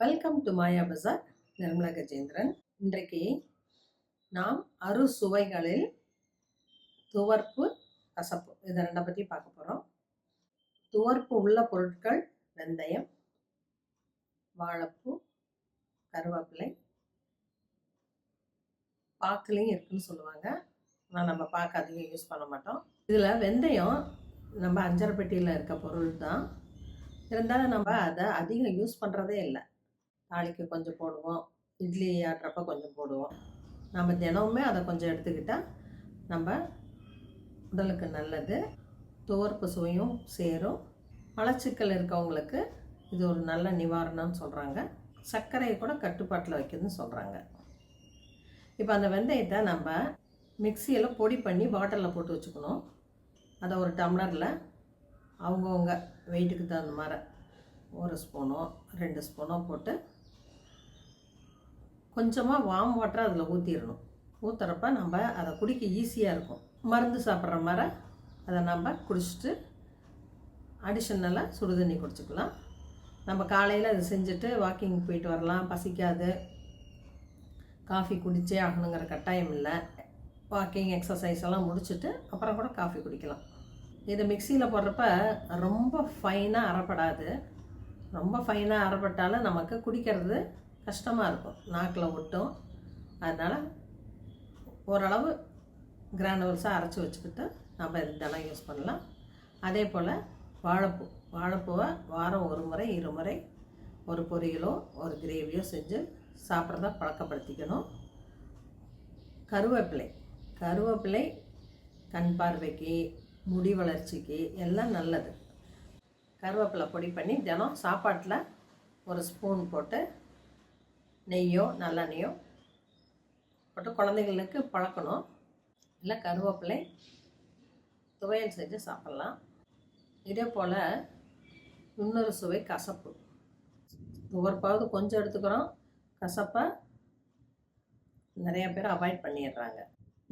Welcome to Maya Bazaar Nirmala Gajendran இன்றைக்கு நாம் அறுசுவைகளில் துவர்ப்பு கசப்பு இதை ரெண்டை பற்றி பார்க்க போகிறோம் துவர்ப்பு உள்ள பொருட்கள் வெந்தயம் வாழைப்பூ கருவேப்பிலை பாக்குலையும் இருக்குன்னு சொல்லுவாங்க. ஆனால் நம்ம பாக்கு அதிகம் யூஸ் பண்ண மாட்டோம். இதில் வெந்தயம் நம்ம அஞ்சரை பெட்டியில் இருக்க பொருள் தான் இருந்தாலும் நம்ம அதை அதிகம் யூஸ் பண்ணுறதே இல்லை. தாளிக்கு கொஞ்சம் போடுவோம். இட்லி ஆட்டுறப்ப கொஞ்சம் போடுவோம். நம்ம தினமுமே அதை கொஞ்சம் எடுத்துக்கிட்டால் நம்ம உடலுக்கு நல்லது. துவர்ப்பு சுவையும் சேரும். மலச்சிக்கல் இருக்கவங்களுக்கு இது ஒரு நல்ல நிவாரணம்னு சொல்கிறாங்க சர்க்கரையை கூட கட்டுப்பாட்டில் வைக்குதுன்னு சொல்கிறாங்க இப்போ அந்த வெந்தயத்தை நம்ம மிக்சியில் பொடி பண்ணி பாட்டிலில் போட்டு வச்சுக்கணும். அதை ஒரு டம்ளரில் அவங்கவுங்க வெயிட்டுக்கு தகுந்த மாதிரி ஒரு ஸ்பூனோ ரெண்டு ஸ்பூனோ போட்டு கொஞ்சமாக வாம் வாட்டரை அதில் ஊற்றிடணும் ஊற்றுறப்ப நம்ம அதை குடிக்க ஈஸியாக இருக்கும். மருந்து சாப்பிட்ற மாதிரி அதை நம்ம குடிச்சிட்டு அடிஷனலாக சுடு தண்ணி குடிச்சிக்கலாம். நம்ம காலையில் அதை செஞ்சுட்டு வாக்கிங் போயிட்டு வரலாம். பசிக்காது. காஃபி குடித்தே ஆகணுங்கிற கட்டாயம் இல்லை. வாக்கிங் எக்ஸசைஸ் எல்லாம் முடிச்சுட்டு அப்புறம் கூட காஃபி குடிக்கலாம். இதை மிக்சியில் போடுறப்ப ரொம்ப ஃபைனாக அறப்படாது. ரொம்ப ஃபைனாக அறப்பட்டாலும் நமக்கு குடிக்கிறது கஷ்டமாக இருக்கும். நாக்கில் ஒட்டும். அதனால் ஓரளவு கிரானுவல்ஸாக அரைச்சி வச்சுக்கிட்டு நம்ம இதெல்லாம் யூஸ் பண்ணலாம். அதே போல் வாழைப்பூ. வாழைப்பூவை வாரம் ஒரு முறை இருமுறை ஒரு பொரியலோ ஒரு கிரேவியோ செஞ்சு சாப்பிட்றத பழக்கப்படுத்திக்கணும். கருவேப்பிலை. கருவேப்பிலை கண் பார்வைக்கு முடி வளர்ச்சிக்கு எல்லாம் நல்லது. கருவேப்பிலை பொடி பண்ணி தினம் சாப்பாட்டில் ஒரு ஸ்பூன் போட்டு நெய்யோ நல்லெண்ணெயோ போட்டு குழந்தைங்களுக்கு பழக்கணும். இல்லை கருவேப்பிலை துவையல் செஞ்சு சாப்பிட்லாம். இதே போல் இன்னொரு சுவை கசப்பு. ஒவ்வொருப்பாவது கொஞ்சம் எடுத்துக்கிறோம். கசப்பை நிறைய பேர் அவாய்ட் பண்ணிடுறாங்க.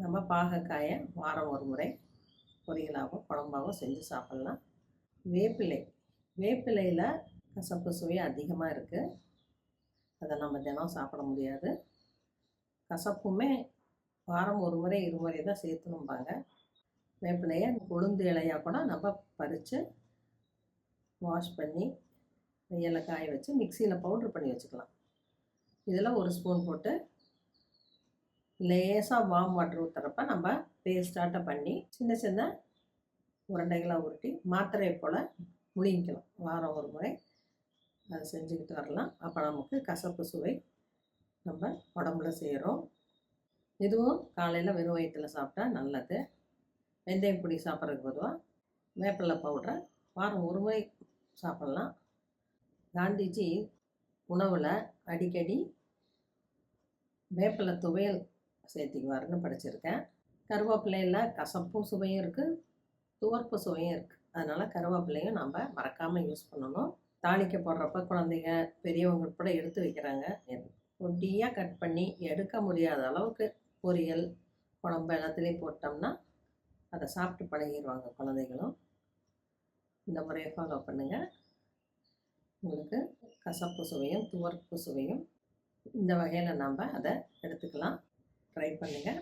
நம்ம பாகக்காயை வாரம் ஒரு முறை பொரியலாகவும் குழம்பாகவும் செஞ்சு சாப்பிட்லாம். வேப்பிலை. வேப்பிலையில் கசப்பு சுவை அதிகமாக இருக்குது அதை நம்ம தினம் சாப்பிட முடியாது. கசப்புமே வாரம் ஒரு முறை இருமுறை தான் சேர்த்துணும்பாங்க. வேப்பிலையை உளுந்து இலையாக கூட நம்ம பறித்து வாஷ் பண்ணி வெயிலில் காய வச்சு மிக்சியில் பவுட்ரு பண்ணி வச்சுக்கலாம். இதில் ஒரு ஸ்பூன் போட்டு லேசாக வார்ம் வாட்டர் ஊற்றுறப்ப நம்ம பேஸ்டாட்டை பண்ணி சின்ன சின்ன உருண்டைகளாக உருட்டி மாத்திரையை போல் முழுங்கிக்கலாம். வாரம் ஒரு முறை. அதை செஞ்சுக்கிட்டு வரலாம். அப்போ நமக்கு கசப்பு சுவை நம்ம உடம்புல சேரும். இதுவும் காலையில் வெறும் வயிற்றில் சாப்பிட்டா நல்லது. வெந்தயம் பொடி சாப்பிட்றதுக்கு பொதுவாக வேப்பிலை பவுடரை வாரம் ஒரு முறை சாப்பிட்லாம். காந்திஜி உணவில் அடிக்கடி வேப்பிலை துவையல் சேர்த்திக்குவாருன்னு படிச்சிருக்கேன். கருவேப்பிலையில் கசப்பும் சுவையும் இருக்குது துவர்ப்பு சுவையும் இருக்குது அதனால் கருவேப்பிலையும் நம்ம மறக்காமல் யூஸ் பண்ணணும். தாளிக்க போடுறப்ப குழந்தைங்க பெரியவங்க கூட எடுத்து வைக்கிறாங்க. ஒட்டியாக கட் பண்ணி எடுக்க முடியாத அளவுக்கு பொரியல் குழம்பு எல்லாத்துலேயும் போட்டோம்னா அதை சாப்பிட்டு பழகிடுவாங்க குழந்தைகளும். இந்த முறையை ஃபாலோ பண்ணுங்கள் உங்களுக்கு கசப்பு சுவையும் துவர்ப்பு சுவையும் இந்த வகையில் நாம் அதை எடுத்துக்கலாம். ட்ரை பண்ணுங்கள்